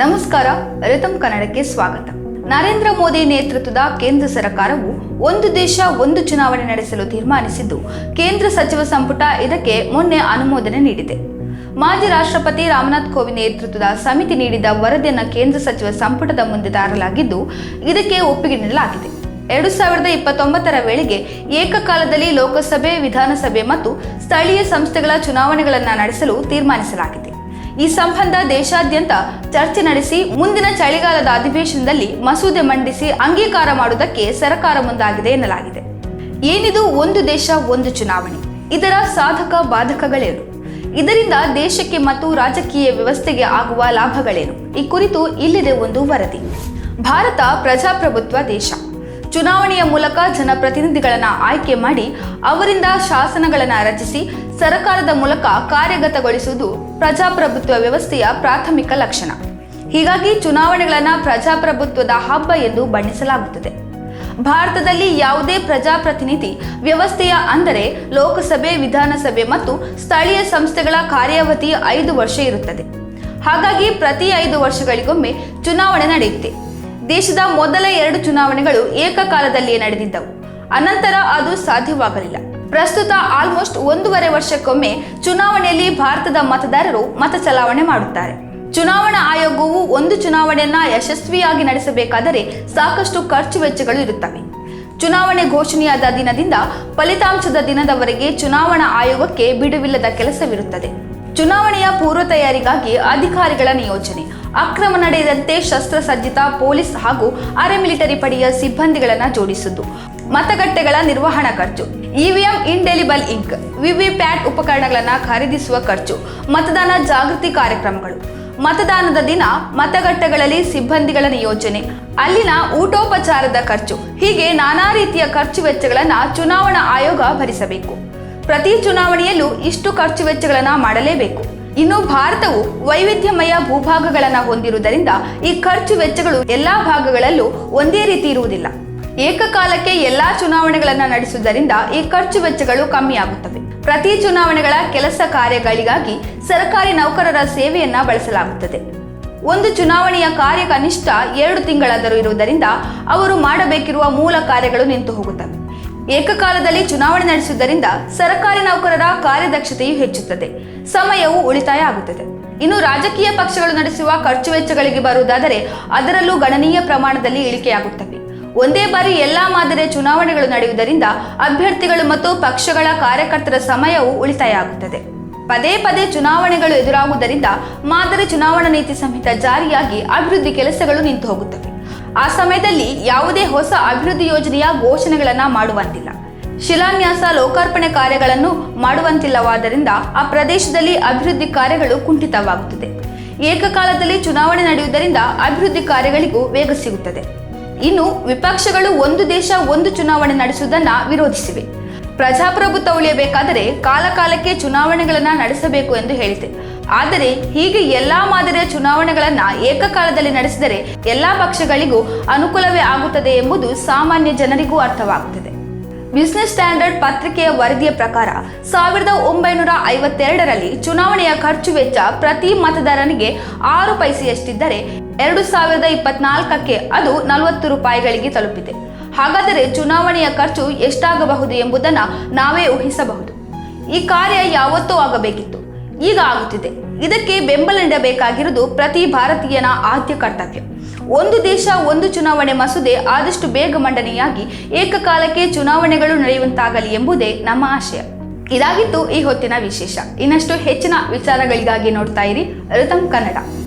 ನಮಸ್ಕಾರ ರಿತಮ್ ಕನ್ನಡಕ್ಕೆ ಸ್ವಾಗತ. ನರೇಂದ್ರ ಮೋದಿ ನೇತೃತ್ವದ ಕೇಂದ್ರ ಸರ್ಕಾರವು ಒಂದು ದೇಶ, ಒಂದು ಚುನಾವಣೆ ನಡೆಸಲು ತೀರ್ಮಾನಿಸಿದ್ದು, ಕೇಂದ್ರ ಸಚಿವ ಸಂಪುಟ ಇದಕ್ಕೆ ಮೊನ್ನೆ ಅನುಮೋದನೆ ನೀಡಿದೆ. ಮಾಜಿ ರಾಷ್ಟ್ರಪತಿ ರಾಮನಾಥ್ ಕೋವಿಂದ್ ನೇತೃತ್ವದ ಸಮಿತಿ ನೀಡಿದ ವರದಿಯನ್ನು ಕೇಂದ್ರ ಸಚಿವ ಸಂಪುಟದ ಮುಂದೆ ತಾರಲಾಗಿದ್ದು, ಇದಕ್ಕೆ ಒಪ್ಪಿಗೆ ನೀಡಲಾಗಿದೆ. ಎರಡು ಸಾವಿರದ ಇಪ್ಪತ್ತೊಂಬತ್ತರ ವೇಳೆಗೆ ಏಕಕಾಲದಲ್ಲಿ ಲೋಕಸಭೆ, ವಿಧಾನಸಭೆ ಮತ್ತು ಸ್ಥಳೀಯ ಸಂಸ್ಥೆಗಳ ಚುನಾವಣೆಗಳನ್ನು ನಡೆಸಲು ತೀರ್ಮಾನಿಸಲಾಗಿದೆ. ಈ ಸಂಬಂಧ ದೇಶಾದ್ಯಂತ ಚರ್ಚೆ ನಡೆಸಿ ಮುಂದಿನ ಚಳಿಗಾಲದ ಅಧಿವೇಶನದಲ್ಲಿ ಮಸೂದೆ ಮಂಡಿಸಿ ಅಂಗೀಕಾರ ಮಾಡುವುದಕ್ಕೆ ಸರ್ಕಾರ ಮುಂದಾಗಿದೆ ಎನ್ನಲಾಗಿದೆ. ಏನಿದು ಒಂದು ದೇಶ, ಒಂದು ಚುನಾವಣೆ. ಇದರ ಸಾಧಕ, ಬಾಧಕಗಳೇನು? ಇದರಿಂದ ದೇಶಕ್ಕೆ ಮತ್ತು ರಾಜಕೀಯ ವ್ಯವಸ್ಥೆಗೆ ಆಗುವ ಲಾಭಗಳೇನು? ಈ ಕುರಿತು ಇಲ್ಲಿದೆ ಒಂದು ವರದಿ. ಭಾರತ ಪ್ರಜಾಪ್ರಭುತ್ವ ದೇಶ. ಚುನಾವಣೆಯ ಮೂಲಕ ಜನಪ್ರತಿನಿಧಿಗಳನ್ನ ಆಯ್ಕೆ ಮಾಡಿ ಅವರಿಂದ ಶಾಸನಗಳನ್ನು ರಚಿಸಿ ಸರ್ಕಾರದ ಮೂಲಕ ಕಾರ್ಯಗತಗೊಳಿಸುವುದು ಪ್ರಜಾಪ್ರಭುತ್ವ ವ್ಯವಸ್ಥೆಯ ಪ್ರಾಥಮಿಕ ಲಕ್ಷಣ. ಹೀಗಾಗಿ ಚುನಾವಣೆಗಳನ್ನು ಪ್ರಜಾಪ್ರಭುತ್ವದ ಹಬ್ಬ ಎಂದು ಬಣ್ಣಿಸಲಾಗುತ್ತದೆ. ಭಾರತದಲ್ಲಿ ಯಾವುದೇ ಪ್ರಜಾಪ್ರತಿನಿಧಿ ವ್ಯವಸ್ಥೆಯ ಅಂದರೆ ಲೋಕಸಭೆ, ವಿಧಾನಸಭೆ ಮತ್ತು ಸ್ಥಳೀಯ ಸಂಸ್ಥೆಗಳ ಕಾರ್ಯಾವಧಿ ಐದು ವರ್ಷ ಇರುತ್ತದೆ. ಹಾಗಾಗಿ ಪ್ರತಿ ಐದು ವರ್ಷಗಳಿಗೊಮ್ಮೆ ಚುನಾವಣೆ ನಡೆಯುತ್ತೆ. ದೇಶದ ಮೊದಲ ಎರಡು ಚುನಾವಣೆಗಳು ಏಕಕಾಲದಲ್ಲಿಯೇ ನಡೆದಿದ್ದವು. ಅನಂತರ ಅದು ಸಾಧ್ಯವಾಗಲಿಲ್ಲ. ಪ್ರಸ್ತುತ ಆಲ್ಮೋಸ್ಟ್ ಒಂದೂವರೆ ವರ್ಷಕ್ಕೊಮ್ಮೆ ಚುನಾವಣೆಯಲ್ಲಿ ಭಾರತದ ಮತದಾರರು ಮತ ಚಲಾವಣೆ ಮಾಡುತ್ತಾರೆ. ಚುನಾವಣಾ ಆಯೋಗವು ಒಂದು ಚುನಾವಣೆಯನ್ನ ಯಶಸ್ವಿಯಾಗಿ ನಡೆಸಬೇಕಾದರೆ ಸಾಕಷ್ಟು ಖರ್ಚು ವೆಚ್ಚಗಳು ಇರುತ್ತವೆ. ಚುನಾವಣೆ ಘೋಷಣೆಯಾದ ದಿನದಿಂದ ಫಲಿತಾಂಶದ ದಿನದವರೆಗೆ ಚುನಾವಣಾ ಆಯೋಗಕ್ಕೆ ಬಿಡುವಿಲ್ಲದ ಕೆಲಸವಿರುತ್ತದೆ. ಚುನಾವಣೆಯ ಪೂರ್ವ ತಯಾರಿಗಾಗಿ ಅಧಿಕಾರಿಗಳ ನಿಯೋಜನೆ, ಅಕ್ರಮ ನಡೆಯದಂತೆ ಶಸ್ತ್ರಸಜ್ಜಿತ ಪೊಲೀಸ್ ಹಾಗೂ ಅರೆ ಮಿಲಿಟರಿ ಪಡೆಯ ಸಿಬ್ಬಂದಿಗಳನ್ನು ಜೋಡಿಸುವುದು, ಮತಗಟ್ಟೆಗಳ ನಿರ್ವಹಣಾ ಖರ್ಚು ಇವಿಎಂ ಇಂಡೆಲಿಬಲ್ ಇಂಕ್. ವಿವಿಪ್ಯಾಟ್ ಉಪಕರಣಗಳನ್ನು ಖರೀದಿಸುವ ಖರ್ಚು, ಮತದಾನ ಜಾಗೃತಿ ಕಾರ್ಯಕ್ರಮಗಳು. ಮತದಾನದ ದಿನ ಮತಗಟ್ಟೆಗಳಲ್ಲಿ ಸಿಬ್ಬಂದಿಗಳ ನಿಯೋಜನೆ ಅಲ್ಲಿನ ಊಟೋಪಚಾರದ ಖರ್ಚು, ಹೀಗೆ ನಾನಾ ರೀತಿಯ ಖರ್ಚು ವೆಚ್ಚಗಳನ್ನು ಚುನಾವಣಾ ಆಯೋಗ ಭರಿಸಬೇಕು. ಪ್ರತಿ ಚುನಾವಣೆಯಲ್ಲೂ ಇಷ್ಟು ಖರ್ಚು ವೆಚ್ಚಗಳನ್ನು ಮಾಡಲೇಬೇಕು. ಇನ್ನು ಭಾರತವು ವೈವಿಧ್ಯಮಯ ಭೂಭಾಗಗಳನ್ನು ಹೊಂದಿರುವುದರಿಂದ ಈ ಖರ್ಚು ವೆಚ್ಚಗಳು ಎಲ್ಲಾ ಭಾಗಗಳಲ್ಲೂ ಒಂದೇ ರೀತಿ ಇರುವುದಿಲ್ಲ. ಏಕಕಾಲಕ್ಕೆ ಎಲ್ಲಾ ಚುನಾವಣೆಗಳನ್ನು ನಡೆಸುವುದರಿಂದ ಈ ಖರ್ಚು ವೆಚ್ಚಗಳು ಕಮ್ಮಿಯಾಗುತ್ತವೆ. ಪ್ರತಿ ಚುನಾವಣೆಗಳ ಕೆಲಸ ಕಾರ್ಯಗಳಿಗಾಗಿ ಸರ್ಕಾರಿ ನೌಕರರ ಸೇವೆಯನ್ನ ಬಳಸಲಾಗುತ್ತದೆ. ಒಂದು ಚುನಾವಣೆಯ ಕಾರ್ಯ ಕನಿಷ್ಠ ಎರಡು ತಿಂಗಳಾದರೂ ಇರುವುದರಿಂದ ಅವರು ಮಾಡಬೇಕಿರುವ ಮೂಲ ಕಾರ್ಯಗಳು ನಿಂತು ಹೋಗುತ್ತವೆ. ಏಕಕಾಲದಲ್ಲಿ ಚುನಾವಣೆ ನಡೆಸುವುದರಿಂದ ಸರ್ಕಾರಿ ನೌಕರರ ಕಾರ್ಯದಕ್ಷತೆಯು ಹೆಚ್ಚುತ್ತದೆ. ಸಮಯವು ಉಳಿತಾಯ ಆಗುತ್ತದೆ. ಇನ್ನು ರಾಜಕೀಯ ಪಕ್ಷಗಳು ನಡೆಸುವ ಖರ್ಚು ವೆಚ್ಚಗಳಿಗೆ ಬರುವುದಾದರೆ ಅದರಲ್ಲೂ ಗಣನೀಯ ಪ್ರಮಾಣದಲ್ಲಿ ಇಳಿಕೆಯಾಗುತ್ತವೆ. ಒಂದೇ ಬಾರಿ ಎಲ್ಲಾ ಮಾದರಿಯ ಚುನಾವಣೆಗಳು ನಡೆಯುವುದರಿಂದ ಅಭ್ಯರ್ಥಿಗಳು ಮತ್ತು ಪಕ್ಷಗಳ ಕಾರ್ಯಕರ್ತರ ಸಮಯವು ಉಳಿತಾಯ ಆಗುತ್ತದೆ ಪದೇ ಪದೇ ಚುನಾವಣೆಗಳು ಎದುರಾಗುವುದರಿಂದ ಮಾದರಿ ಚುನಾವಣಾ ನೀತಿ ಸಂಹಿತೆ ಜಾರಿಯಾಗಿ ಅಭಿವೃದ್ಧಿ ಕೆಲಸಗಳು ನಿಂತು ಹೋಗುತ್ತವೆ ಆ ಸಮಯದಲ್ಲಿ ಯಾವುದೇ ಹೊಸ ಅಭಿವೃದ್ಧಿ ಯೋಜನೆಯ ಘೋಷಣೆಗಳನ್ನು ಮಾಡುವಂತಿಲ್ಲ. ಶಿಲಾನ್ಯಾಸ, ಲೋಕಾರ್ಪಣೆ ಕಾರ್ಯಗಳನ್ನು ಮಾಡುವಂತಿಲ್ಲವಾದ್ದರಿಂದ ಆ ಪ್ರದೇಶದಲ್ಲಿ ಅಭಿವೃದ್ಧಿ ಕಾರ್ಯಗಳು ಕುಂಠಿತವಾಗುತ್ತದೆ. ಏಕಕಾಲದಲ್ಲಿ ಚುನಾವಣೆ ನಡೆಯುವುದರಿಂದ ಅಭಿವೃದ್ಧಿ ಕಾರ್ಯಗಳಿಗೂ ವೇಗ ಸಿಗುತ್ತದೆ. ಇನ್ನು ವಿಪಕ್ಷಗಳು ಒಂದು ದೇಶ, ಒಂದು ಚುನಾವಣೆ ನಡೆಸುವುದನ್ನ ವಿರೋಧಿಸಿವೆ. ಪ್ರಜಾಪ್ರಭುತ್ವ ಉಳಿಯಬೇಕಾದರೆ ಕಾಲಕಾಲಕ್ಕೆ ಚುನಾವಣೆಗಳನ್ನು ನಡೆಸಬೇಕು ಎಂದು ಹೇಳಿದೆ. ಆದರೆ ಹೀಗೆ ಎಲ್ಲಾ ಮಾದರಿಯ ಚುನಾವಣೆಗಳನ್ನು ಏಕಕಾಲದಲ್ಲಿ ನಡೆಸಿದರೆ ಎಲ್ಲಾ ಪಕ್ಷಗಳಿಗೂ ಅನುಕೂಲವೇ ಆಗುತ್ತದೆ ಎಂಬುದು ಸಾಮಾನ್ಯ ಜನರಿಗೂ ಅರ್ಥವಾಗುತ್ತದೆ. ಬಿಸಿನೆಸ್ ಸ್ಟ್ಯಾಂಡರ್ಡ್ ಪತ್ರಿಕೆಯ ವರದಿಯ ಪ್ರಕಾರ, ಸಾವಿರದ ಒಂಬೈನೂರ ಐವತ್ತೆರಡರಲ್ಲಿ ಚುನಾವಣೆಯ ಖರ್ಚು ವೆಚ್ಚ ಪ್ರತಿ ಮತದಾರನಿಗೆ ಆರು ಪೈಸೆಯಷ್ಟಿದ್ದರೆ, ಎರಡು ಸಾವಿರದ ಇಪ್ಪತ್ನಾಲ್ಕಕ್ಕೆ ಅದು ನಲವತ್ತು ರೂಪಾಯಿಗಳಿಗೆ ತಲುಪಿದೆ. ಹಾಗಾದರೆ ಚುನಾವಣೆಯ ಖರ್ಚು ಎಷ್ಟಾಗಬಹುದು ಎಂಬುದನ್ನು ನಾವೇ ಊಹಿಸಬಹುದು. ಈ ಕಾರ್ಯ ಯಾವತ್ತೂ ಆಗಬೇಕಿತ್ತು. ಈಗ ಆಗುತ್ತಿದೆ. ಇದಕ್ಕೆ ಬೆಂಬಲ ನೀಡಬೇಕಾಗಿರುವುದು ಪ್ರತಿ ಭಾರತೀಯನ ಆದ್ಯ ಕರ್ತವ್ಯ. ಒಂದು ದೇಶ, ಒಂದು ಚುನಾವಣೆ ಮಸೂದೆ ಆದಷ್ಟು ಬೇಗ ಮಂಡನೆಯಾಗಿ ಏಕಕಾಲಕ್ಕೆ ಚುನಾವಣೆಗಳು ನಡೆಯುವಂತಾಗಲಿ ಎಂಬುದೇ ನಮ್ಮ ಆಶಯ. ಇದಾಗಿತ್ತು ಈ ಹೊತ್ತಿನ ವಿಶೇಷ. ಇನ್ನಷ್ಟು ಹೆಚ್ಚಿನ ವಿಚಾರಗಳಿಗಾಗಿ ನೋಡ್ತಾ ಇರಿ ರಿತಮ್ ಕನ್ನಡ.